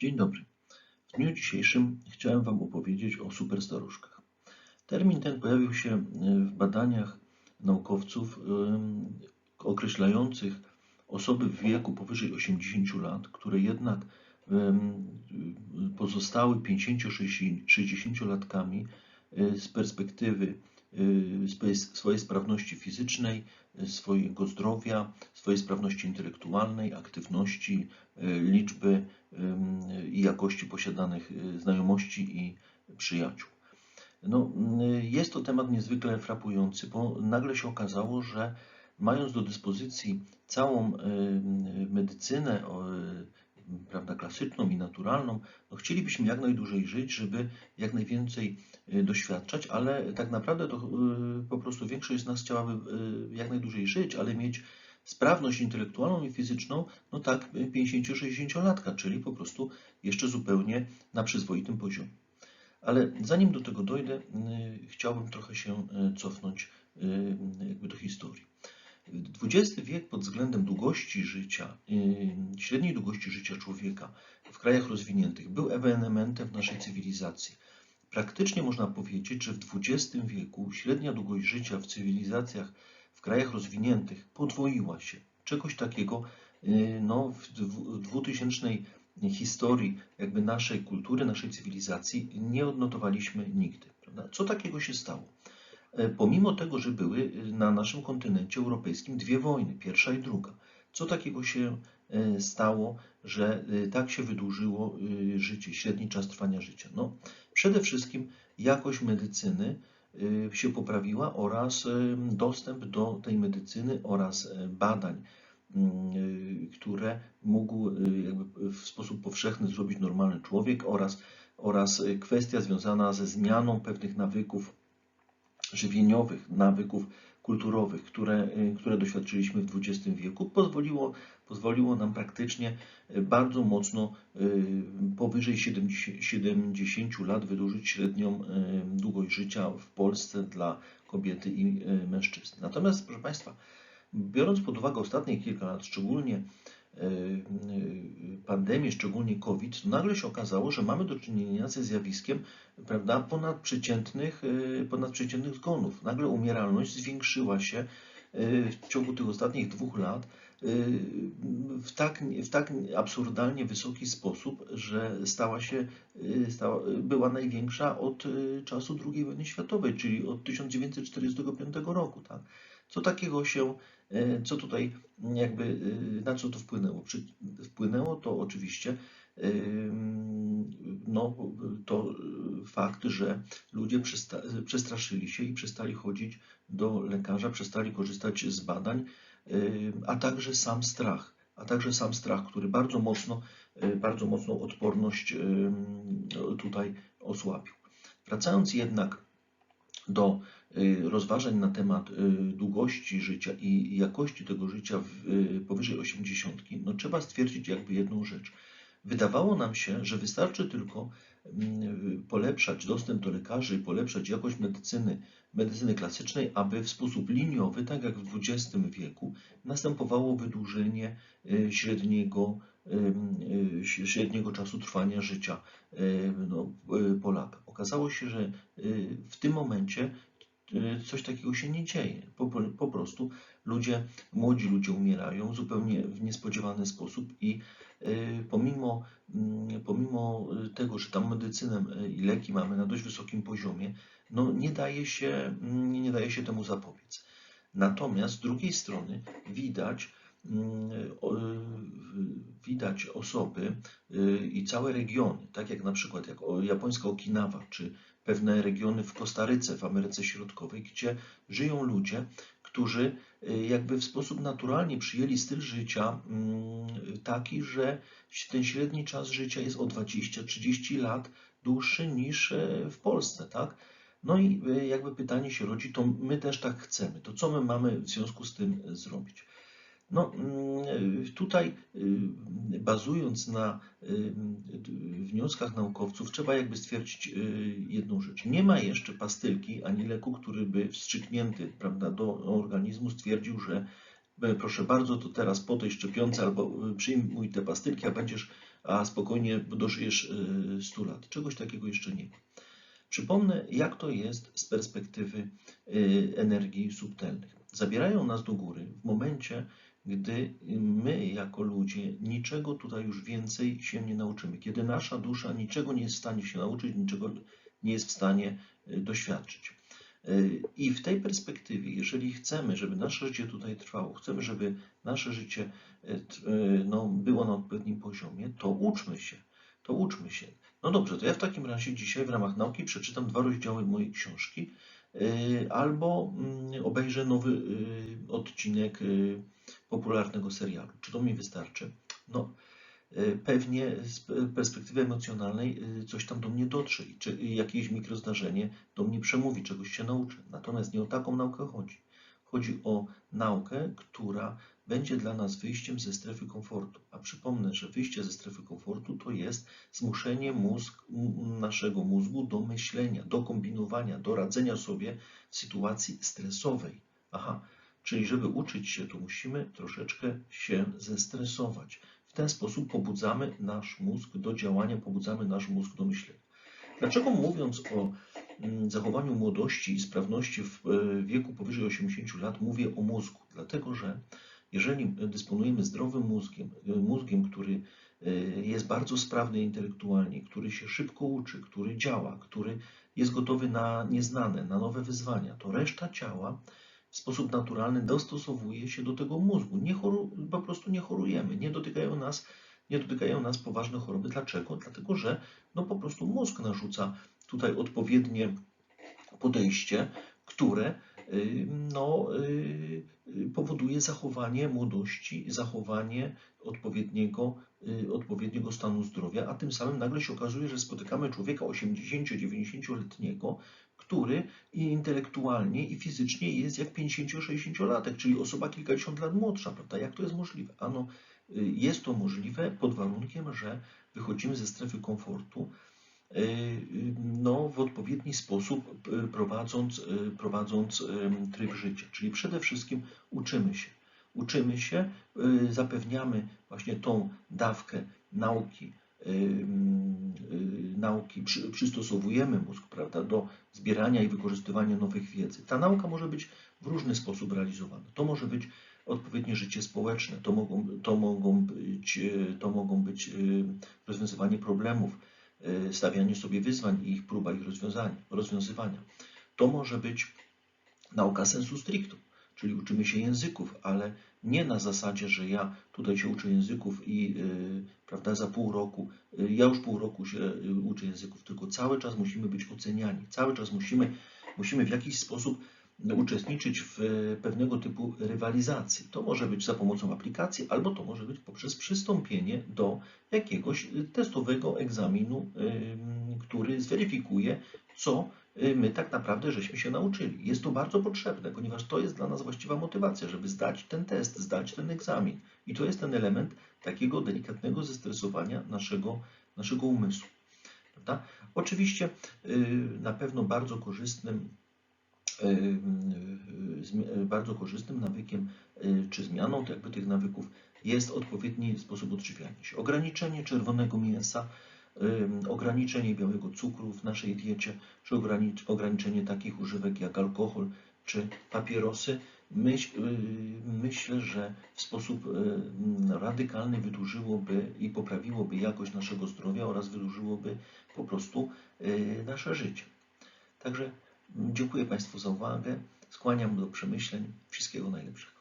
Dzień dobry. W dniu dzisiejszym chciałem Wam opowiedzieć o superstaruszkach. Termin ten pojawił się e, w badaniach naukowców em, określających osoby w wieku powyżej 80 lat, które jednak pozostały 50-60-latkami e, z perspektywy swojej- swojej sprawności fizycznej, e, swojego zdrowia, swojej sprawności intelektualnej, aktywności, e, liczby i jakości posiadanych znajomości i przyjaciół. No, jest to temat niezwykle frapujący, bo nagle się okazało, że mając do dyspozycji całą medycynę, prawda, klasyczną i naturalną, no chcielibyśmy jak najdłużej żyć, żeby jak najwięcej e, doświadczać, ale tak naprawdę to e, po prostu większość z nas chciałaby e, jak najdłużej żyć, ale mieć sprawność intelektualną i fizyczną, no tak 50-60-latka, czyli po prostu jeszcze zupełnie na przyzwoitym poziomie. Ale zanim do tego dojdę, y, chciałbym trochę się y, cofnąć y, jakby do historii. XX wiek pod względem długości życia, średniej długości życia człowieka w krajach rozwiniętych był ewenementem w naszej cywilizacji. Praktycznie można powiedzieć, że w XX wieku średnia długość życia w cywilizacjach w krajach rozwiniętych podwoiła się. Czegoś takiego y, no, w dwu- dwutysięcznej historii jakby naszej kultury, naszej cywilizacji nie odnotowaliśmy nigdy. Prawda? Co takiego się stało? E, Pomimo tego, że były e, na naszym kontynencie europejskim dwie wojny, pierwsza i druga, co takiego się e, stało, że tak się wydłużyło życie, średni czas trwania życia? No, przede wszystkim jakość medycyny się poprawiła oraz dostęp do tej medycyny oraz badań, mm, które mógł w sposób powszechny zrobić normalny człowiek oraz, oraz kwestia związana ze zmianą pewnych nawyków żywieniowych, nawyków kulturowych, które, y, które doświadczyliśmy w XX wieku, pozwoliło, pozwoliło nam praktycznie y, bardzo mocno y, powyżej 70, 70 lat wydłużyć średnią długość życia w Polsce dla kobiety i mężczyzn. Natomiast, proszę Państwa, biorąc pod uwagę ostatnie kilka lat, szczególnie y, y, pandemię, szczególnie COVID, to nagle się okazało, że mamy do czynienia ze zjawiskiem prawda, ponadprzeciętnych, y, ponadprzeciętnych zgonów. Nagle umieralność zwiększyła się w ciągu tych ostatnich dwóch lat y, w tak, w tak absurdalnie wysoki sposób, że stała się, y, stała, była największa od y, czasu II wojny światowej, czyli od 1945 roku. Tak? Co takiego się, y, co tutaj jakby, y, na co to wpłynęło? Wpłynęło to oczywiście no, to fakt, że ludzie przestraszyli się i przestali chodzić do lekarza, przestali korzystać z badań, a także sam strach, a także sam strach, który bardzo mocno, y, bardzo mocną odporność tutaj osłabił. Wracając jednak do y, rozważań na temat y, długości życia i jakości tego życia powyżej 80, no trzeba stwierdzić jakby jedną rzecz. Wydawało nam się, że wystarczy tylko mm, polepszać dostęp do lekarzy, polepszać jakość medycyny, medycyny klasycznej, aby w sposób liniowy, tak jak w XX wieku, następowało wydłużenie y, średniego, y, średniego czasu trwania życia y, no, Polaka. Okazało się, że w tym momencie coś takiego się nie dzieje. Po, po prostu ludzie, młodzi ludzie umierają zupełnie w niespodziewany sposób i y, pomimo, mm, pomimo tego, że tam medycynę y, i leki mamy na dość wysokim poziomie, no nie daje się, mm, nie daje się temu zapobiec. Natomiast z drugiej strony widać, widać osoby y, i całe regiony, tak jak na przykład jak japońska Okinawa, czy pewne regiony w Kostaryce, w Ameryce Środkowej, gdzie żyją ludzie, którzy y, jakby w sposób naturalnie przyjęli styl życia mm, taki, że ten średni czas życia jest o 20-30 lat dłuższy niż e, w Polsce, tak? No i y, jakby pytanie się rodzi, to my też tak chcemy. To co my mamy w związku z tym e, zrobić? No, mm, tutaj y, bazując na y, wnioskach naukowców, trzeba jakby stwierdzić y, jedną rzecz. Nie ma jeszcze pastylki ani leku, który by wstrzyknięty prawda, do organizmu stwierdził, że e, proszę bardzo, to teraz po tej szczepionce albo przyjmuj te pastylki, a będziesz, a spokojnie dożyjesz e, 100 lat. Czegoś takiego jeszcze nie ma. Przypomnę, jak to jest z perspektywy energii subtelnych. Zabierają nas do góry w momencie, gdy my, jako ludzie, niczego tutaj już więcej się nie nauczymy. Kiedy nasza dusza niczego nie jest w stanie się nauczyć, niczego nie jest w stanie y, doświadczyć. Y, I w tej perspektywie, jeżeli chcemy, żeby nasze życie tutaj trwało, chcemy, żeby nasze życie no, było na odpowiednim poziomie, to uczmy się. To uczmy się. No dobrze, to ja w takim razie dzisiaj w ramach nauki przeczytam dwa rozdziały mojej książki albo mm, obejrzę nowy yy, odcinek yy, popularnego serialu. Czy to mi wystarczy? No, pewnie z perspektywy emocjonalnej coś tam do mnie dotrze i czy jakieś mikrozdarzenie do mnie przemówi, czegoś się nauczę. Natomiast nie o taką naukę chodzi. Chodzi o naukę, która będzie dla nas wyjściem ze strefy komfortu. A przypomnę, że wyjście ze strefy komfortu to jest zmuszenie mózg, naszego mózgu do myślenia, do kombinowania, do radzenia sobie w sytuacji stresowej. Aha, czyli żeby uczyć się, to musimy troszeczkę się zestresować. W ten sposób pobudzamy nasz mózg do działania, pobudzamy nasz mózg do myślenia. Dlaczego mówiąc o mm, zachowaniu młodości i sprawności w e, wieku powyżej 80 lat mówię o mózgu? Dlatego, że jeżeli dysponujemy zdrowym mózgiem, mózgiem, który e, jest bardzo sprawny intelektualnie, który się szybko uczy, który działa, który jest gotowy na nieznane, na nowe wyzwania, to reszta ciała w sposób naturalny dostosowuje się do tego mózgu. Nie choru, po prostu nie chorujemy, nie dotykają nas, nie dotykają nas poważne choroby. Dlaczego? Dlatego, że no po prostu mózg narzuca tutaj odpowiednie podejście, które y, no, y, powoduje zachowanie młodości, zachowanie odpowiedniego, odpowiedniego stanu zdrowia, a tym samym nagle się okazuje, że spotykamy człowieka 80-90-letniego, który i intelektualnie i fizycznie jest jak 50-60-latek, czyli osoba kilkadziesiąt lat młodsza, prawda? Jak to jest możliwe? Ano, jest to możliwe pod warunkiem, że wychodzimy ze strefy komfortu, no, w odpowiedni sposób e, prowadząc, e, prowadząc tryb życia. Czyli przede wszystkim uczymy się. Uczymy się, zapewniamy właśnie tą dawkę nauki, nauki, przystosowujemy mózg prawda, do zbierania i wykorzystywania nowych wiedzy. Ta nauka może być w różny sposób realizowana. To może być odpowiednie życie społeczne, to mogą, to mogą, być, to mogą być rozwiązywanie problemów, Y, stawianie sobie wyzwań i ich próba ich rozwiązywania. To może być nauka sensu stricto, czyli uczymy się języków, ale nie na zasadzie, że ja tutaj się uczę języków i yy, prawda, za pół roku, yy, ja już pół roku się uczę języków, tylko cały czas musimy być oceniani, cały czas musimy, musimy w jakiś sposób uczestniczyć w pewnego typu rywalizacji. To może być za pomocą aplikacji, albo to może być poprzez przystąpienie do jakiegoś testowego egzaminu, który zweryfikuje, co my tak naprawdę żeśmy się nauczyli. Jest to bardzo potrzebne, ponieważ to jest dla nas właściwa motywacja, żeby zdać ten test, zdać ten egzamin. I to jest ten element takiego delikatnego zestresowania naszego, naszego umysłu. Prawda? Oczywiście na pewno bardzo korzystnym E, e, bardzo korzystnym nawykiem e, czy zmianą jakby tych nawyków jest odpowiedni sposób odżywiania się. Ograniczenie czerwonego mięsa, ograniczenie białego cukru w naszej diecie, czy ograniczenie takich używek jak alkohol czy papierosy. Myśl, myślę, że w sposób radykalny wydłużyłoby i poprawiłoby jakość naszego zdrowia oraz wydłużyłoby po prostu nasze życie. Także Dziękuję Państwu za uwagę. Skłaniam do przemyśleń. Wszystkiego najlepszego.